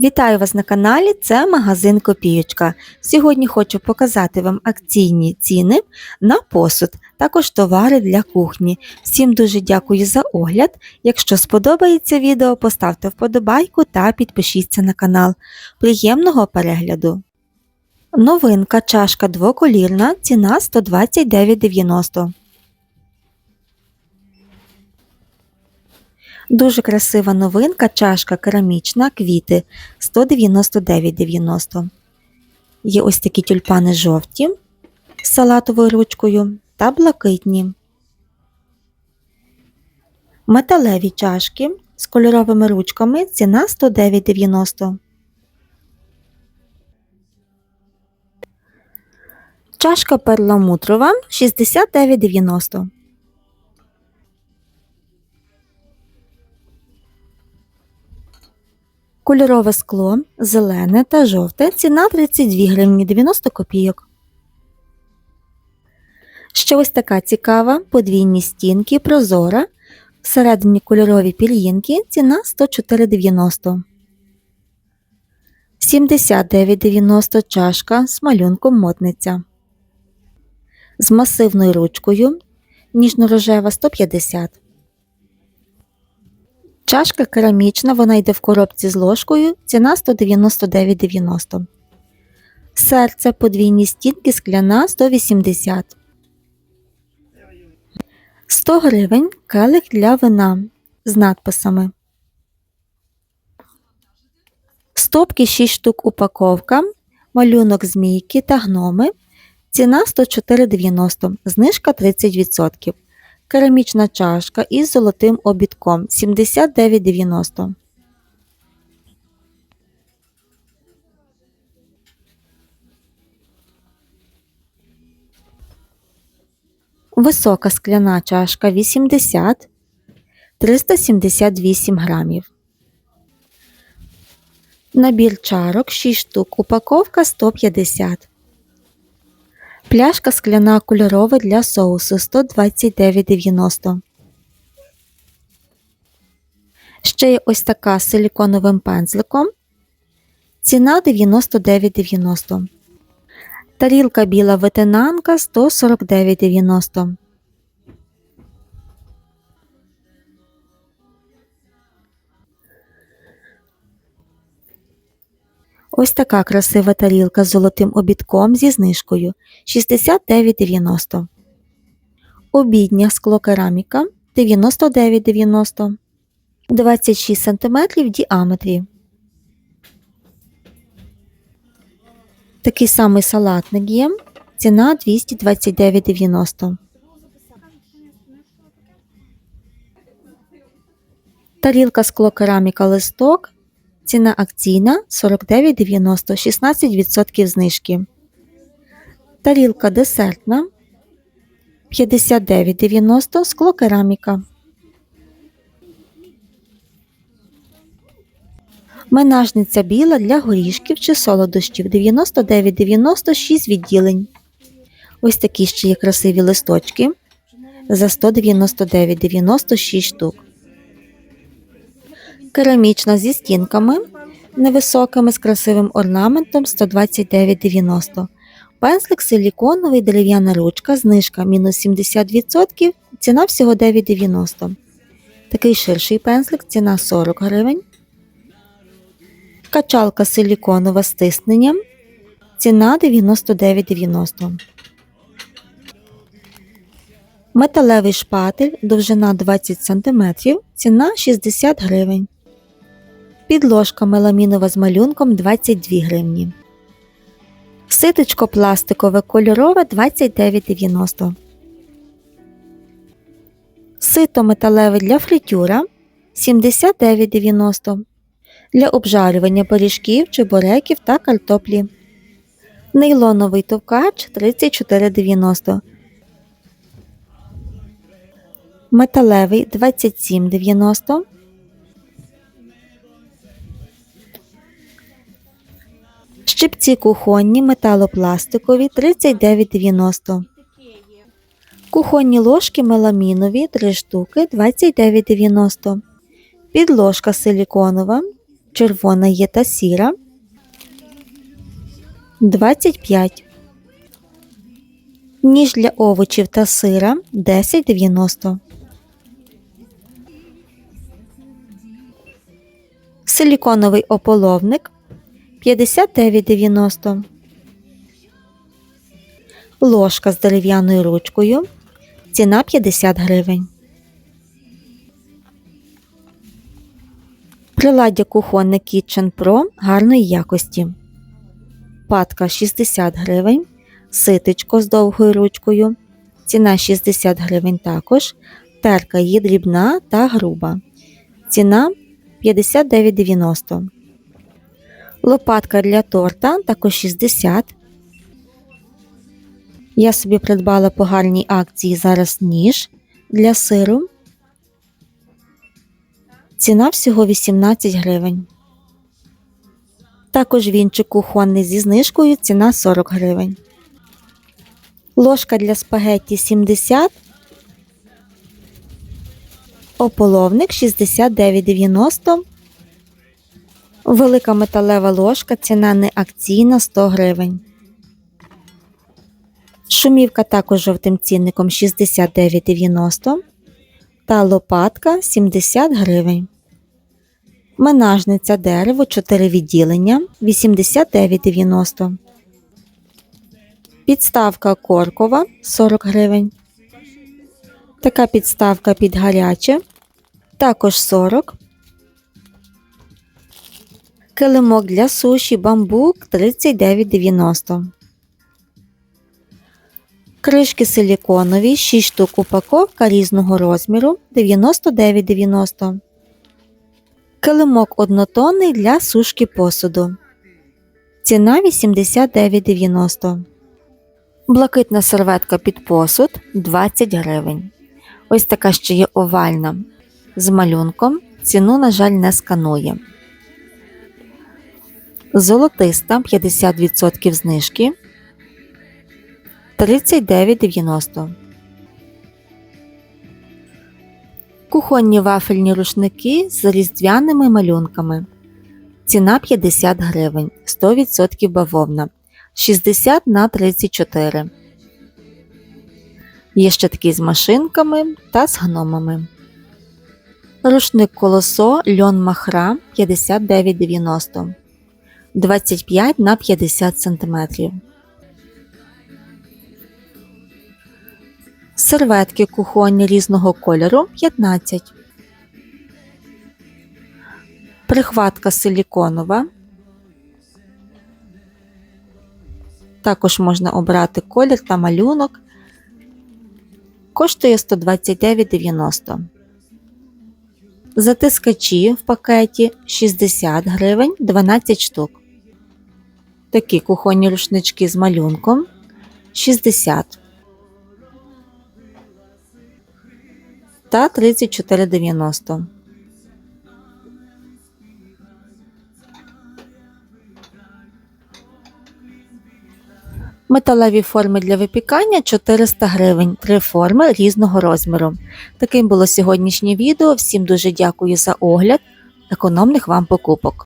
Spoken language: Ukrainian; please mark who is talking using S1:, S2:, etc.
S1: Вітаю вас на каналі, це магазин Копієчка. Сьогодні хочу показати вам акційні ціни на посуд, також товари для кухні. Всім дуже дякую за огляд. Якщо сподобається відео, поставте вподобайку та підпишіться на канал. Приємного перегляду! Новинка чашка двоколірна, ціна 129,90. Дуже красива новинка, чашка керамічна, квіти 199,90. Є ось такі тюльпани жовті з салатовою ручкою та блакитні. Металеві чашки з кольоровими ручками ціна 109,90. Чашка перламутрова 69,90. Кольорове скло, зелене та жовте, ціна 32 гривні 90 копійок. Ще ось така цікава подвійні стінки прозора. Всередині кольорові пір'їнки, ціна 104,90. 79,90 чашка з малюнком модниця. З масивною ручкою ніжно-рожева 150. Чашка керамічна, вона йде в коробці з ложкою, ціна 199,90. Серце подвійні стінки скляна 180. 100 гривень келих для вина з надписами. Стопки 6 штук упаковка, малюнок змійки та гноми. Ціна 104,90, знижка 30%. Керамічна чашка із золотим обідком 79,90. Висока скляна чашка 80 378 грамів. Набір чарок 6 штук. Упаковка 150 Пляшка скляна кольорова для соусу 129,90. Ще є ось така з силіконовим пензликом. Ціна 99,90. Тарілка біла витинанка 149,90. Ось така красива тарілка з золотим обідком зі знижкою 69,90. Обідня склокераміка 99,90 26 см в діаметрі. Такий самий салатник є. Ціна 229,90. Тарілка склокераміка листок Ціна акційна 49,90 16% знижки. Тарілка десертна 59,90 склокераміка. Менажниця біла для горішків чи солодощів 99,90 6 відділень. Ось такі ще є красиві листочки за 199,90 6 штук керамічна зі стінками невисокими з красивим орнаментом 129,90. Пензлик силіконовий, дерев'яна ручка, знижка мінус 70%, ціна всього 9,90. Такий ширший пензлик, ціна 40 гривень. Качалка силіконова з тисненням, ціна 99,90. Металевий шпатель, довжина 20 см, ціна 60 гривень. Підложка меламінова з малюнком 22 гривні. Ситочко пластикове кольорове 29,90. Сито металеве для фритюра 79,90. Для обжарювання пиріжків, чебуреків та картоплі. Нейлоновий товкач 34,90. Металевий 27,90. Щипці кухонні металопластикові 39,90. Кухонні ложки меламінові 3 штуки 29,90. Підложка силіконова червона є та сіра 25. Ніж для овочів та сира 10,90. Силіконовий ополовник 59,90. Ложка з дерев'яною ручкою. Ціна 50 гривень. Приладдя кухонне Kitchen Pro гарної якості. Патка 60 гривень. Ситечко з довгою ручкою. Ціна 60 гривень також. Терка є дрібна та груба. Ціна 59,90. Лопатка для торта також 60. Я собі придбала по гарній акції зараз ніж для сиру. Ціна всього 18 гривень. Також вінчик кухонний зі знижкою ціна 40 гривень. Ложка для спагетті 70. Ополовник 69,90. Велика металева ложка, ціна не акційна 100 гривень. Шумівка також жовтим цінником 69,90 та лопатка 70 гривень. Менажниця дерево 4 відділення 89,90. Підставка коркова 40 гривень. Така підставка під гаряче також 40. Килимок для суші бамбук 39,90. Кришки силіконові 6 штук упаковка різного розміру 99,90. Килимок однотонний для сушки посуду. Ціна 89,90. Блакитна серветка під посуд 20 гривень. Ось така ще є овальна з малюнком. Ціну, на жаль, не сканує. Золотиста 50% знижки 39,90. Кухонні вафельні рушники з різдвяними малюнками. Ціна 50 гривень, 100% бавовна, 60 на 34. Є ще з машинками та з гномами. Рушник колосо льон махра 59,90 25 на 50 см. Серветки кухонні різного кольору 15. Прихватка силіконова. Також можна обрати колір та малюнок. Коштує 129,90. Затискачі в пакеті 60 гривень 12 штук. Такі кухонні рушнички з малюнком 60 та 34,90. Металеві форми для випікання 400 гривень, три форми різного розміру. Таким було сьогоднішнє відео. Всім дуже дякую за огляд. Економних вам покупок.